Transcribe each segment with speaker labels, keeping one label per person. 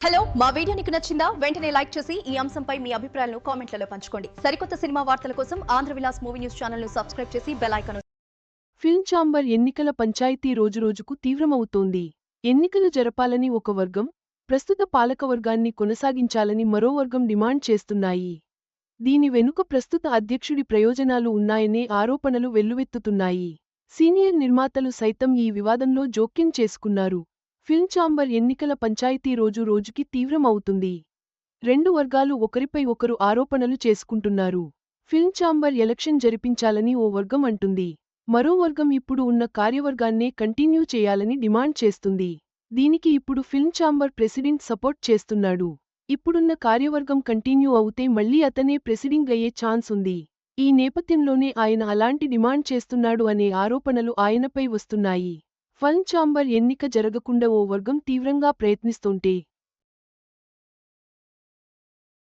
Speaker 1: Hello మా video నీకు నచ్చిందా? వెంటనే లైక్ చేసి ఈ అంశంపై మీ అభిప్రాయాలను కామెంట్లలో పంచుకోండి. సరికొత్త సినిమా వార్తల కోసం ఆంధ్ర విలాస్ మూవీ న్యూస్ ఛానల్ను సబ్స్క్రైబ్ చేసి బెల్
Speaker 2: ఫిల్మ్ ఛాంబర్ ఎన్నికల పంచాయతీ రోజురోజుకు తీవ్రమవుతోంది. ఎన్నికలు జరపాలని ఒక వర్గం ప్రస్తుత పాలకవర్గాన్ని కొనసాగించాలని మరో వర్గం డిమాండ్ చేస్తున్నాయి. దీని వెనుక ప్రస్తుత అధ్యక్షుడి ప్రయోజనాలు ఉన్నాయనే ఆరోపణలు వెల్లువెత్తుతున్నాయి. సీనియర్ నిర్మాతలు సైతం ఈ వివాదంలో జోక్యం చేసుకున్నారు. ఫిల్మ్ ఛాంబర్ ఎన్నికల పంచాయతీ రోజు రోజుకి తీవ్రమవుతుంది. రెండు వర్గాలు ఒకరిపై ఒకరు ఆరోపణలు చేసుకుంటున్నారు. ఫిల్మ్ ఛాంబర్ ఎలక్షన్ జరిపించాలని ఓ వర్గం అంటుంది. మరో వర్గం ఇప్పుడు ఉన్న కార్యవర్గాన్నే కంటిన్యూ చేయాలని డిమాండ్ చేస్తుంది. దీనికి ఇప్పుడు ఫిల్మ్ ఛాంబర్ ప్రెసిడెంట్ సపోర్ట్ చేస్తున్నాడు. ఇప్పుడున్న కార్యవర్గం కంటిన్యూ అవుతే మళ్ళీ అతనే ప్రెసిడెంట్ అయ్యే ఛాన్స్ ఉంది. ఈ నేపథ్యంలోనే ఆయన అలాంటి డిమాండ్ చేస్తున్నాడు అనే ఆరోపణలు ఆయనపై వస్తున్నాయి. ఫిల్మ్ ఛాంబర్ ఎన్నిక జరగకుండా ఓ వర్గం తీవ్రంగా ప్రయత్నిస్తుంటే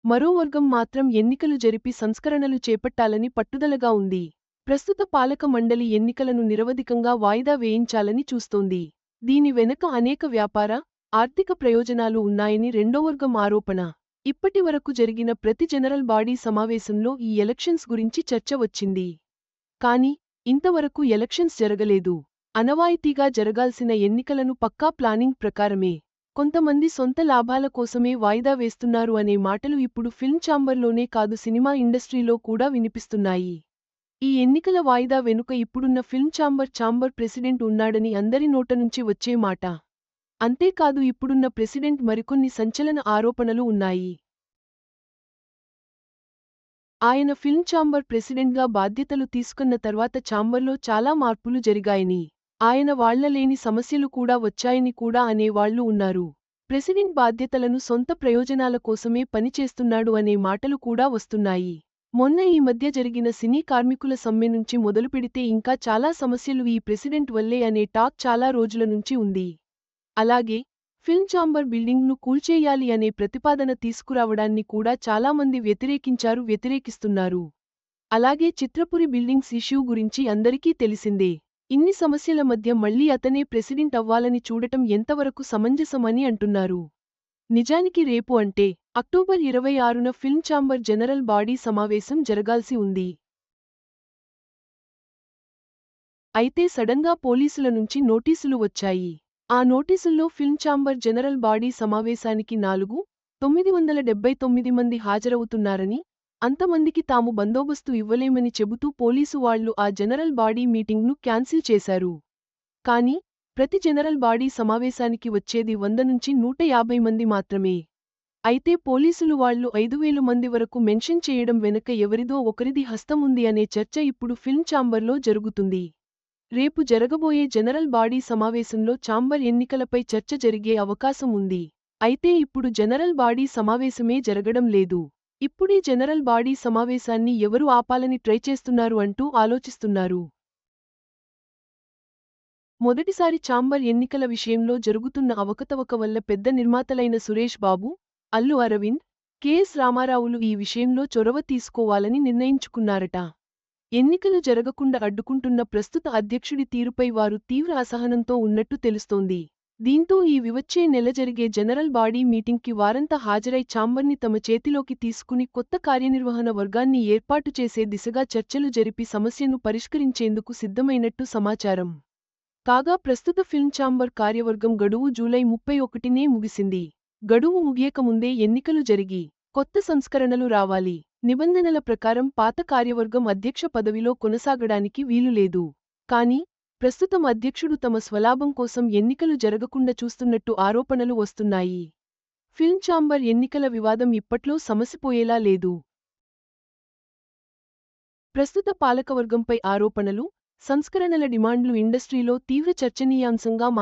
Speaker 2: మరో వర్గం మాత్రం ఎన్నికలు జరిపి సంస్కరణలు చేపట్టాలని పట్టుదలగా ఉంది. ప్రస్తుత పాలక మండలి ఎన్నికలను నిరవధికంగా వాయిదా వేయించాలని చూస్తోంది. దీని వెనక అనేక వ్యాపార ఆర్థిక ప్రయోజనాలు ఉన్నాయని రెండో వర్గం ఆరోపణ. ఇప్పటి వరకు జరిగిన ప్రతి జనరల్ బాడీ సమావేశంలో ఈ ఎలక్షన్స్ గురించి చర్చ వచ్చింది. కాని ఇంతవరకు ఎలక్షన్స్ జరగలేదు. అనవాయితీగా జరగాల్సిన ఎన్నికలను పక్కా ప్లానింగ్ ప్రకారమే. కొంతమంది సొంత లాభాల కోసమే వాయిదా వేస్తున్నారు అనే మాటలు ఇప్పుడు ఫిల్మ్ ఛాంబర్లోనే కాదు సినిమా ఇండస్ట్రీలో కూడా వినిపిస్తున్నాయి. ఈ ఎన్నికల వాయిదా వెనుక ఇప్పుడున్న ఫిల్మ్ ఛాంబర్ ఛాంబర్ ప్రెసిడెంట్ ఉన్నాడని అందరి నోట నుంచి వచ్చే మాట. అంతేకాదు ఇప్పుడున్న ప్రెసిడెంట్ మరికొన్ని సంచలన ఆరోపణలు ఉన్నాయి. ఆయన ఫిల్మ్ ఛాంబర్ ప్రెసిడెంట్గా బాధ్యతలు తీసుకున్న తర్వాత ఛాంబర్లో చాలా మార్పులు జరిగాయని ఆయన వాళ్ళలేని సమస్యలు కూడా వచ్చాయని కూడా అనేవాళ్ళు ఉన్నారు. ప్రెసిడెంట్ బాధ్యతలను సొంత ప్రయోజనాల కోసమే పనిచేస్తున్నాడు అనే మాటలు కూడా వస్తున్నాయి. మొన్న ఈ మధ్య జరిగిన సినీ కార్మికుల సమ్మె నుంచి మొదలుపెడితే ఇంకా చాలా సమస్యలు ఈ ప్రెసిడెంట్ వల్లే అనే టాక్ చాలా రోజుల నుంచి ఉంది. అలాగే ఫిల్మ్ ఛాంబర్ బిల్డింగ్ను కూల్చేయాలి అనే ప్రతిపాదన తీసుకురావడాన్ని కూడా చాలామంది వ్యతిరేకించారు వ్యతిరేకిస్తున్నారు. అలాగే చిత్రపురి బిల్డింగ్స్ ఇష్యూ గురించి అందరికీ తెలిసిందే. ఇన్ని సమస్యల మధ్య మళ్ళీ అతనే ప్రెసిడెంట్ అవ్వాలని చూడటం ఎంతవరకు సమంజసమని అంటున్నారు. నిజానికి రేపు అంటే అక్టోబర్ ఇరవై ఆరున ఫిల్మ్ ఛాంబర్ జనరల్ బాడీ సమావేశం జరగాల్సి ఉంది. అయితే సడన్గా పోలీసుల నుంచి నోటీసులు వచ్చాయి. ఆ నోటీసుల్లో ఫిల్మ్ ఛాంబర్ జనరల్ బాడీ సమావేశానికి నాలుగు తొమ్మిది వందల డెబ్బై తొమ్మిది మంది హాజరవుతున్నారని అంతమందికి తాము బందోబస్తు ఇవ్వలేమని చెబుతూ పోలీసు వాళ్ళు ఆ జనరల్ బాడీ మీటింగ్ను క్యాన్సిల్ చేశారు. కాని ప్రతి జనరల్ బాడీ సమావేశానికి వచ్చేది వంద నుంచి నూట యాభై మంది మాత్రమే. అయితే పోలీసులు వాళ్ళు ఐదు వేలు మంది వరకు మెన్షన్ చేయడం వెనుక ఎవరిదో ఒకరిది హస్తం ఉంది అనే చర్చ ఇప్పుడు ఫిల్మ్ ఛాంబర్లో జరుగుతుంది. రేపు జరగబోయే జనరల్ బాడీ సమావేశంలో ఛాంబర్ ఎన్నికలపై చర్చ జరిగే అవకాశం ఉంది. అయితే ఇప్పుడు జనరల్ బాడీ సమావేశమే జరగడం లేదు. ఇప్పుడీ జనరల్ బాడీ సమావేశాన్ని ఎవరు ఆపాలని ట్రై చేస్తున్నారు అంటూ ఆలోచిస్తున్నారు. మొదటిసారి ఛాంబర్ ఎన్నికల విషయంలో జరుగుతున్న అవకతవక వల్ల పెద్ద నిర్మాతలైన సురేష్ బాబు అల్లు అరవింద్ కెఎస్ రామారావులు ఈ విషయంలో చొరవ తీసుకోవాలని నిర్ణయించుకున్నారట. ఎన్నికలు జరగకుండా అడ్డుకుంటున్న ప్రస్తుత అధ్యక్షుడి తీరుపై వారు తీవ్ర అసహనంతో ఉన్నట్టు తెలుస్తోంది. దీంతో ఈ వివచ్చే నెల జరిగే జనరల్ బాడీ మీటింగ్కి వారంతా హాజరై ఛాంబర్ని తమ చేతిలోకి తీసుకుని కొత్త కార్యనిర్వహణ వర్గాన్ని ఏర్పాటు చేసే దిశగా చర్చలు జరిపి సమస్యను పరిష్కరించేందుకు సిద్ధమైనట్టు సమాచారం. కాగా ప్రస్తుత ఫిల్మ్ ఛాంబర్ కార్యవర్గం గడువు జూలై ముప్పై ఒకటినే ముగిసింది. గడువు ముగియకముందే ఎన్నికలు జరిగి కొత్త సంస్కరణలు రావాలి. నిబంధనల ప్రకారం పాత కార్యవర్గం అధ్యక్ష పదవిలో కొనసాగడానికి వీలులేదు. కాని ప్రస్తుతం అధ్యక్షుడు తమ స్వలాభం కోసం ఎన్నికలు జరగకుండా చూస్తున్నట్టు ఆరోపణలు వస్తున్నాయి. ఫిల్మ్ ఛాంబర్ ఎన్నికల వివాదం ఇప్పట్లో సమసిపోయేలా లేదు. ప్రస్తుత పాలకవర్గంపై ఆరోపణలు సంస్కరణల డిమాండ్లు ఇండస్ట్రీలో తీవ్ర చర్చనీయాంశంగా మారాయి.